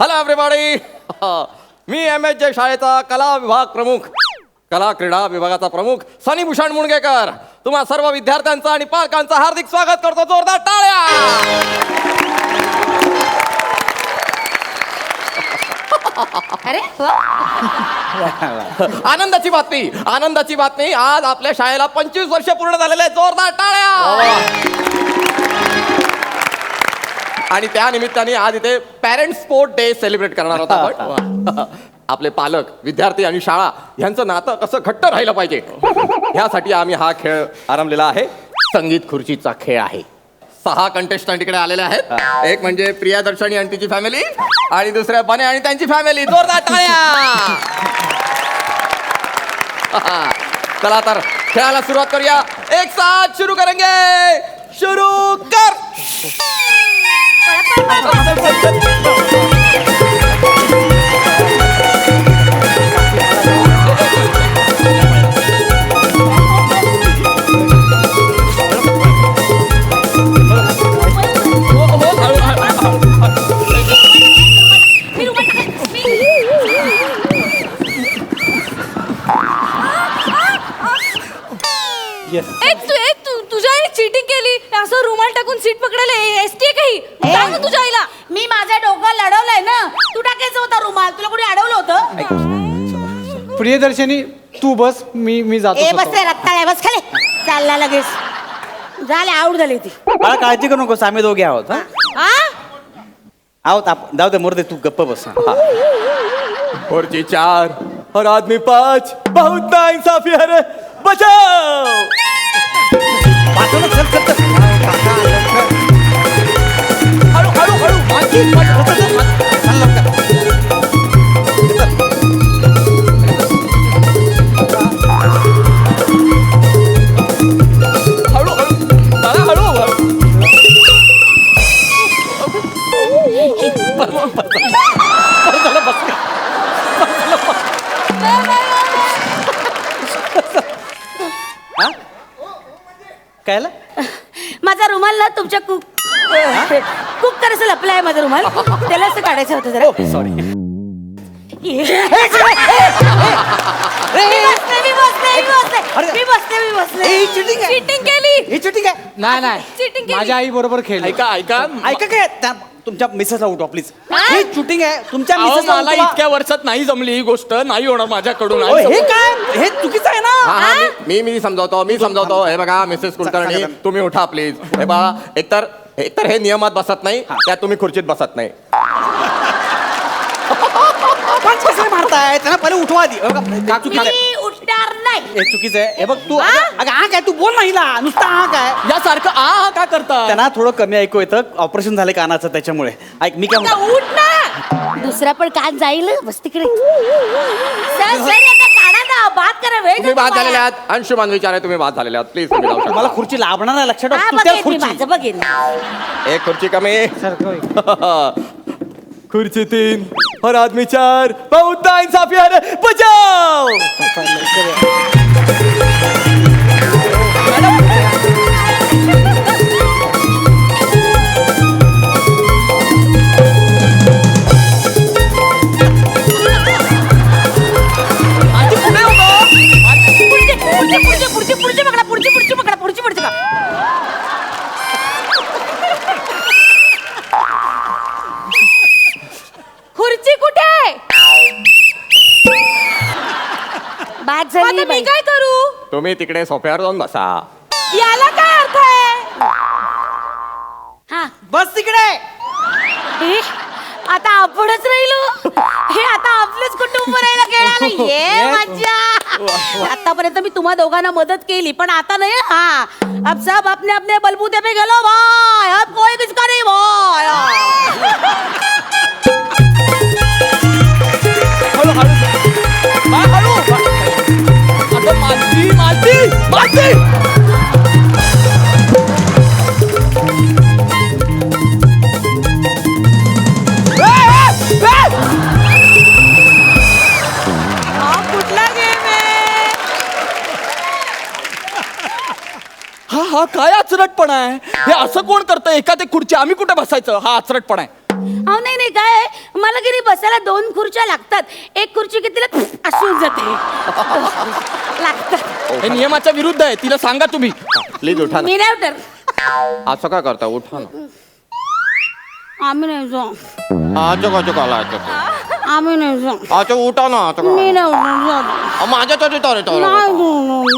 Hello everybody मी M H J शाळेचा कला विभाग प्रमुख कला क्रीडा विभागाचा प्रमुख सनी भूषण मुणगेकर तुम्हा सर्व विद्यार्थ्यांचं आणि पालकांचं हार्दिक स्वागत करतो जोरदार टाळ्या अरे आनंदाची बातमी आनंदाची बातमी. आज आपल्या शाळेला पंचवीस वर्ष पूर्ण झालेले. जोरदार टाळ्या. आणि त्या निमित्ताने आज इथे पॅरेंट स्पोर्ट डे सेलिब्रेट करणार होता आपण. आपले पालक विद्यार्थी आणि शाळा यांचं नातं कसं घट्ट राहिलं पाहिजे. ह्यासाठी आम्ही हा खेळ आरंभलेला आहे. संगीत खुर्चीचा खेळ आहे. सहा कंटेस्टंट इकडे आलेले आहेत. एक म्हणजे प्रिया दर्शनी आणि तिची फॅमिली आणि दुसऱ्या बने आणि त्यांची फॅमिली जोरदार टाळ्या! चला तर खेळाला सुरुवात करूया. एक साथ सुरू करेंगे. शुरू कर. मी प्रियदर्शनी तू बस मी मी जातो ए स्वतः. बस रे बस खाली चालला लगेच झाले आऊट झाली ती मला काळजी करू नकोस आम्ही दोघे आहोत हा? हा आहोत आप- जाऊ दे मोरदे तू गप्प बस हा. खुर्ची चार और आदमी पाच बहुत ना इंसाफी है रे बचाओ पाठवलं, चल, चल, चल. हळू हळू हळू. ना तुमच्या कुक कुक करायचं लपला आहे माझा रुमाल. त्याला असं काढायचं होतं जरा. सॉरी मी मी मी मी मी चिटिंग आहे. चिटिंग केली. ही चिटिंग आहे. नाही Cheating नाही केली. माझ्या आई बरोबर खेळ ऐका ऐका. ऐका काय त्या- तुमच्या मिसेसला उठवा प्लीज हा? ही शूटिंग आहे तुमच्या अहो, मिसेसला मला उठवा. इतक्या वर्षात नाही जमली ही गोष्ट नाही होणार माझ्याकडून हे काय? हे चुकीचं आहे हा, ना हा, मी मी मी समजावतो मी समजावतो. हे बघा मिसेस कुलकर्णी सांगा. तुम्ही उठा प्लीज हे बघा एकतर एकतर हे नियमात बसत नाही त्यात तुम्ही खुर्चीत बसत नाही. कशाला मारताय त्यांना पहिले उठवा आधी. हे बघा, का चुकीचं आहे मी उठणार नाही. हे चुकीचं आहे. हे बघ तू हा? अगं हा काय तू बोल नाही हिला. नुसता हा काय? यासारखं आ हा का करता? त्यांना थोडं कमी ऐकू येतं. ऑपरेशन झालं कानाचं त्याच्यामुळे. ऐक मी काय आता म्हणतो? उठ ना. दुसरा पण कान जाईल बस तिकडे. सर सर यांना काढा ना बात करा वेळ तुम्ही बाद. झालेले आहात. अंशुमान विचारे तुम्ही बाद झालेले आहात. प्लीज तुम्ही जाऊ शकता. मला खुर्ची लाभणार आहे लक्षात ठेव. तू त्या बघेन मी खुर्ची. माझं बघेन एक खुर्ची कमी. खुर्ची तीन. और आदमी चार बहुत ना इंसाफी है रे बचाओ तुम्ही तिकडे सोफ्यावर जाऊन बसा. याला काय अर्थ आहे? हा. बस तिकडे. हे, आता आपणच राहिलो. हे आता आपलंच कुटुंब राहिलं खेळायला. ये मज्जा. आतापर्यंत मी तुम्हा दोघांना मदत केली पण आता नाही. हा. अब सब अपने अपने बलबूते पे गेलो भाई अब कोई किसका नहीं भाई असं कोण करतं? एका ते खुर्ची आम्ही कुठे बसायचं? हा आचरटपणा आहे. अहो नाही नाही काय आहे, मला की नाही बसायला दोन खुर्च्या लागतात. एक खुर्ची कितीला होऊन जाते. लागतात. हे नियमाच्या विरुद्ध आहे. तिला सांगा तुम्ही. प्लीज उठा ना. मी नाही उतर असं काय करता? उठा ना. आम्ही नाही जाऊ. अच्छा अच्छा काला अच्छा आम्ही नाही जाऊ. अच्छा उठा ना अच्छा मी नाही माझ्या तरी तरी नाही जाऊ.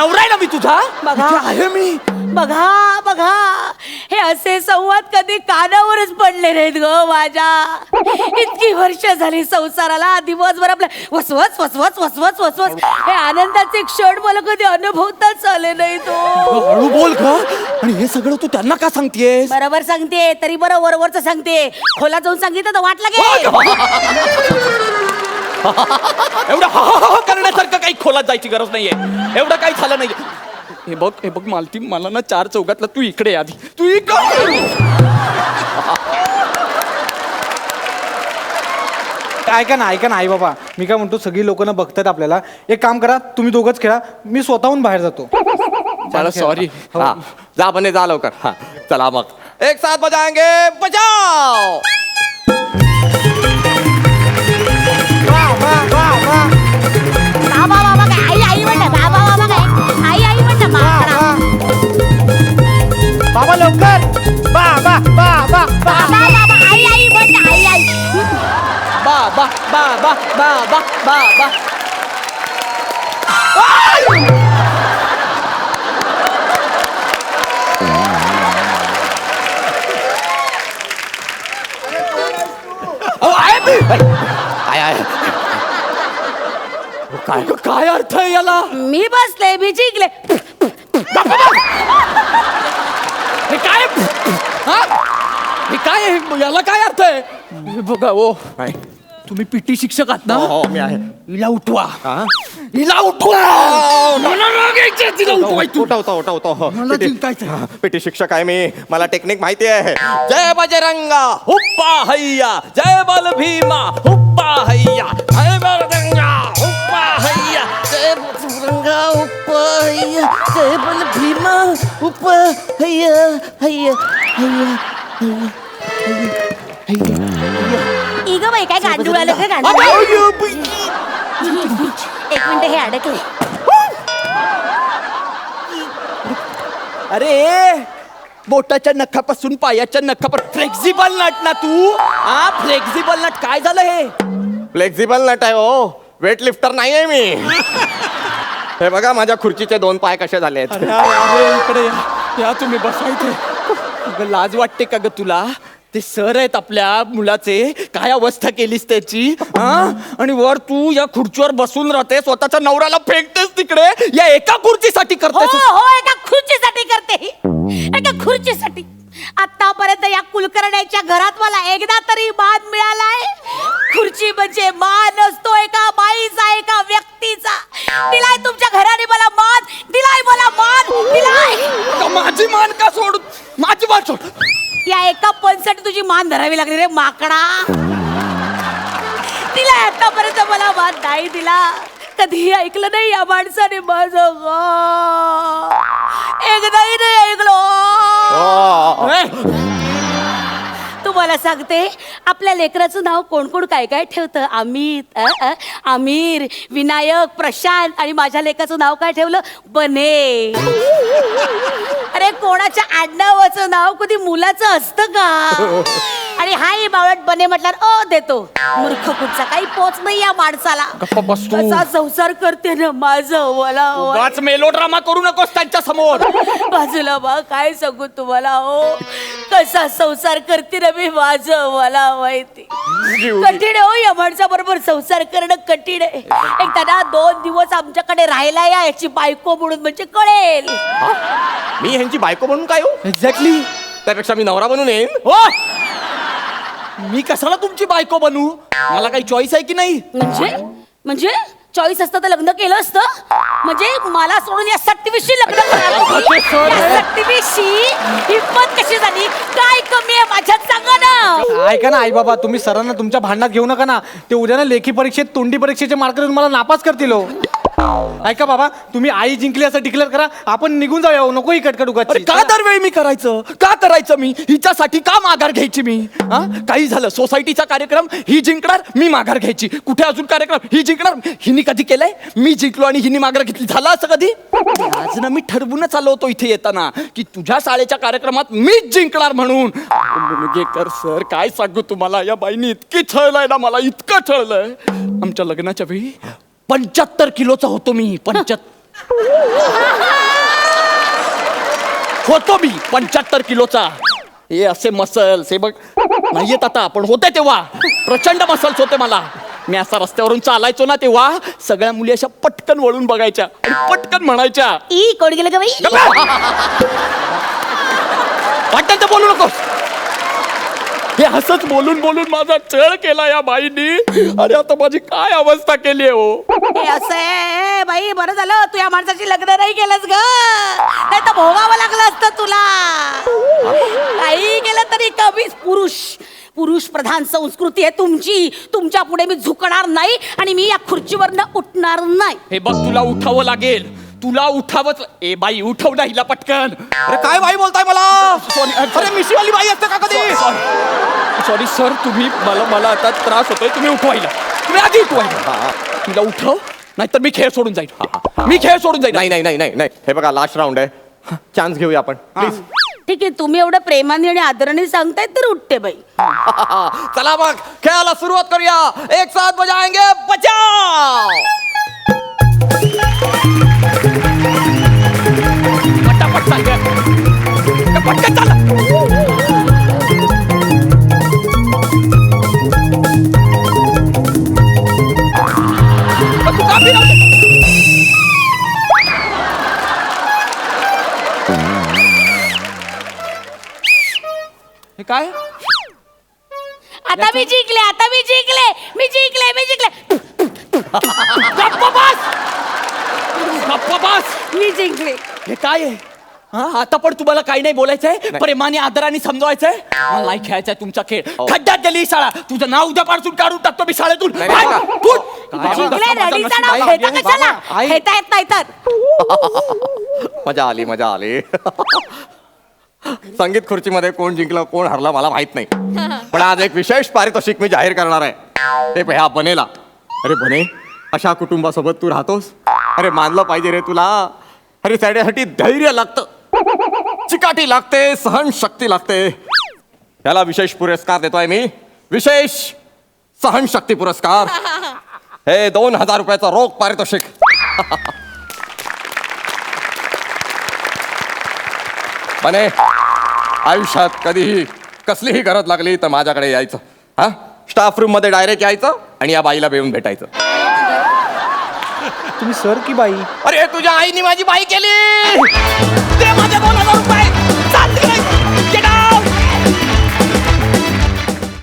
नवरा आहे ना मी तुझा? बघा. इथे आहे मी. बघा बघा. हे असे संवाद कधी कानावरच पडले नाहीत ग माझ्या. इतकी वर्ष झाली संसाराला दिवसभर आपल्या वसवस वसवस वसवस वसवस. हे आनंदाचे क्षण मला कधी अनुभवताच आले नाही तो. हळू बोल ग. आणि हे सगळं तू त्यांना का सांगतेस? बरोबर सांगते तरी बरं वरवरच सांगते. खोला जाऊन सांगितलं तर वाट लागेल. एवढं हा हा हा करण्यासारखं काही खोलात जायची गरज नाहीये. एवढं काही झालं नाहीये. हे बघ हे बघ मालती मला ना चार चौकातला तू इकडे आधी. तू इकडे ऐका ना ऐका ना आई बाबा. मी काय म्हणतो सगळी लोक ना बघतात आपल्याला. एक काम करा तुम्ही दोघंच खेळा. मी स्वतःहून बाहेर जातो. मला सॉरी हा. जा बने जा लवकर. हा चला मग. एक साथ बजाएंगे बजाओ! बाबा बाबा आई बस आई आई काय आहे काय अर्थ आहे याला? मी बसले मी जिंकले. हे काय? हे काय आहे? याला काय अर्थ आहे? हे बघा ओ. काय? तुम्ही पीटी शिक्षक आहात ना? हो हो, मी आहे. हिला उठवा. हा? हिला उठवा! मला राग यायचा, तिला उठवाय तू. उठा उठा उठा उठा हो. मला. हा, पिटी शिक्षक आहे मी. मला टेक्निक माहिती आहे. जय बजरंगा हुप्पा हैया जय बल भीमा हुप्पा हैया जय बजरंगा हुप्पा हैया जय बजरंगा हुप्पा हैया जय बल भीमा हुप्पा हैया हैया हैया इग बाई काय गांडूळ आलं काय गांडूळ एक मिनिट हे अडकले. अरे बोटाच्या नखापासून पायाच्या नखापासून फ्लेक्झिबल नट ना तू. हा फ्लेक्झिबल नट काय झालं हे? फ्लेक्झिबल नट आहे हो. वेट लिफ्टर नाही आहे मी. हे बघा माझ्या खुर्चीचे दोन पाय कसे झाले आहेत या. तुम्ही बसायचे अगं लाज वाटते का ग तुला? ते सर आहेत आपल्या मुलाचे. काय अवस्था केलीस त्याची? हा? आणि वर तू या खुर्चीवर बसून राहते स्वतःच्या नवऱ्याला फेकतेस तिकडे. या एका खुर्चीसाठी हो करतेस. हो एका खुर्चीसाठी करते. ही. एका खुर्चीसाठी. आतापर्यंत या कुलकर्ण्याच्या घरात मला एकदा तरी मान मिळालाय. खुर्ची म्हणजे मान असतो धरावी लागली रे माकडा. दिलाय आतापर्यंत मला मान नाही दिला. कधीही ऐकलं नाही या माणसाने माझं. एकदाही नाही ऐकलो. तुम्हाला सांगते आपल्या लेकराचं नाव कोण कोण काय काय ठेवतं? अमित अ, अ, आमिर विनायक प्रशांत आणि माझ्या लेकाचं नाव काय ठेवलं? बने. अरे कोणाच्या आडनावाचं नाव? कधी मुलाचं असतं का? आणि हाय बावळट बने म्हटल्यावर अ देतो. मूर्ख कुठचा? काही पोच नाही या माणसाला. गप्प बस तू. कसा संसार करते ना माझं मला उगाच मेलोड्रामा करू नकोस त्यांच्यासमोर. बाजूला बा काय सांगू तुम्हाला हो? कसा संसार करते ना मी माझं मला माहिती? कठीण आहे हो या माणसाबरोबर संसार करणं कठीण आहे. एकदा ना दोन दिवस आमच्याकडे राहायला या याची बायको म्हणून म्हणजे कळेल. मी ह्यांची बायको म्हणून काय हो? एक्झॅक्टली त्यापेक्षा मी नवरा बनून येईन. हो. मी कशाला तुमची बायको बनू? मला काही चॉईस आहे की नाही? म्हणजे? म्हणजे? चॉईस असतं तर लग्न केलं असतं. म्हणजे मला सोडून या सट्टीविषयी लग्न करायला या सट्टीविषयी हिंमत कशी झाली? काय कमी आहे माझ्यात सांगा ना. ऐका ना आई बाबा तुम्ही सरांना तुमच्या भांडणात घेऊ नका ना. ते उद्या ना लेखी परीक्षेत तोंडी परीक्षेचे मार्क देऊन मला नापास करतील हो. ऐका बाबा तुम्ही आई जिंकली असं डिक्लेअर करा आपण निघून जाऊया हो, नको ही कटकट अरे उगाच का दरवेळी मी करायचं? का करायचं मी? हिच्यासाठी का माघार घ्यायची मी? हा? काही झालं सोसायटीचा कार्यक्रम ही जिंकणार मी माघार घ्यायची. कुठे अजून कार्यक्रम? ही जिंकणार. हिनी कधी केलंय? मी जिंकलो आणि हिनी माघार घेतली. झालं असं कधी? आज ना मी ठरवूनच आलो होतो इथे येताना की तुझ्या शाळेच्या कार्यक्रमात मीच जिंकणार म्हणून. मुलगेकर सर काय सांगू तुम्हाला? या बाईनी इतकी छळलंय ना मला इतकं छळलंय. आमच्या लग्नाच्या वेळी पंच्याहत्तर किलोचा होतो मी पंच्याहत्तर. होतो मी पंच्याहत्तर किलोचा. हे असे मसल्स हे बघ. नाहीयेत आता पण होते तेव्हा. प्रचंड मसल्स होते मला. मी असा रस्त्यावरून चालायचो ना तेव्हा सगळ्या मुली अशा पटकन वळून बघायच्या आणि पटकन म्हणायच्या. ई कोण गेलं का बाई? वाटेल तर बोलू नकोस. हे असंच बोलून बोलून माझा चळ केला या बाईनी. अरे आता माझी काय अवस्था केली आहे हो? हे असं आहे बाई बरं झालं. तू या माणसाची लग्न नाही केलंस ग. नाही तर भोगावं लागलं असतं तुला. काही केलं तरी कमीच पुरुष. पुरुष प्रधान संस्कृती आहे तुमची. तुमच्यापुढे मी झुकणार नाही आणि मी या खुर्चीवरनं उठणार नाही. हे बघ तुला उठावं लागेल. तुला उठावंच ए बाई उठव ना हिला पटकन. अरे काय बाई बोलताय? सॉरी अरे मिशीवाली बाई असते का कधी? सॉरी. सर तुम्ही मला मला आता त्रास होतोय. तुम्ही उठवायला तुम्ही आधी उठवायला तिला उठव नाहीतर मी खेळ सोडून जाईल मी खेळ सोडून जाईल नाही नाही नाही नाही नाही. हे बघा लास्ट राऊंड आहे. चान्स घेऊया आपण. प्लीज ठीक आहे तुम्ही एवढं प्रेमाने आणि आदराने सांगताय तर उठते बाई. चला मग खेळाला सुरुवात करूया. एक साथ बजाएंगे बचाव! जिंकले आता मी जिंकले मी जिंकले मी जिंकले. गप्प बस गप्प बस मी जिंकले. हे काय आहे? हा आता पण तुम्हाला काही नाही बोलायचंय प्रेमाने आदराने समजवायचंय? मला नाही खेळायचंय तुमचा खेळ. खड्ड्यात गेली ही शाळा. तुझं नाव उद्या पासून काढून टाकतो मी शाळेतून. नाही, नाही, हाय, नाही. फुट. जिंकले माझा रडीचा नशीब नाव आहे. घेता कशाला? आई. घेता येत नाही तर. मजा आली मजा आली. संगीत खुर्चीमध्ये कोण जिंकलं कोण हरलं मला माहीत नाही. पण आज एक विशेष पारितोषिक मी जाहीर करणार आहे. ते ह्या बनेला. अरे बने अशा कुटुंबासोबत तू राहतोस? अरे मानलं पाहिजे रे तुला. अरे त्याच्यासाठी धैर्य लागतं. चिकाटी लागते सहनशक्ती लागते. त्याला विशेष पुरस्कार देतोय मी. विशेष सहनशक्ती पुरस्कार. हे दोन हजार रुपयाचा रोख पारितोषिक. बने आयुष्यात कधीही कसलीही गरज लागली तर माझ्याकडे यायचं. हा? स्टाफ रूममध्ये डायरेक्ट यायचं आणि या बाईला बेऊन भेटायचं. तुम्ही सर की बाई? अरे तुझ्या आईने माझी बाई केली! ते माझ्या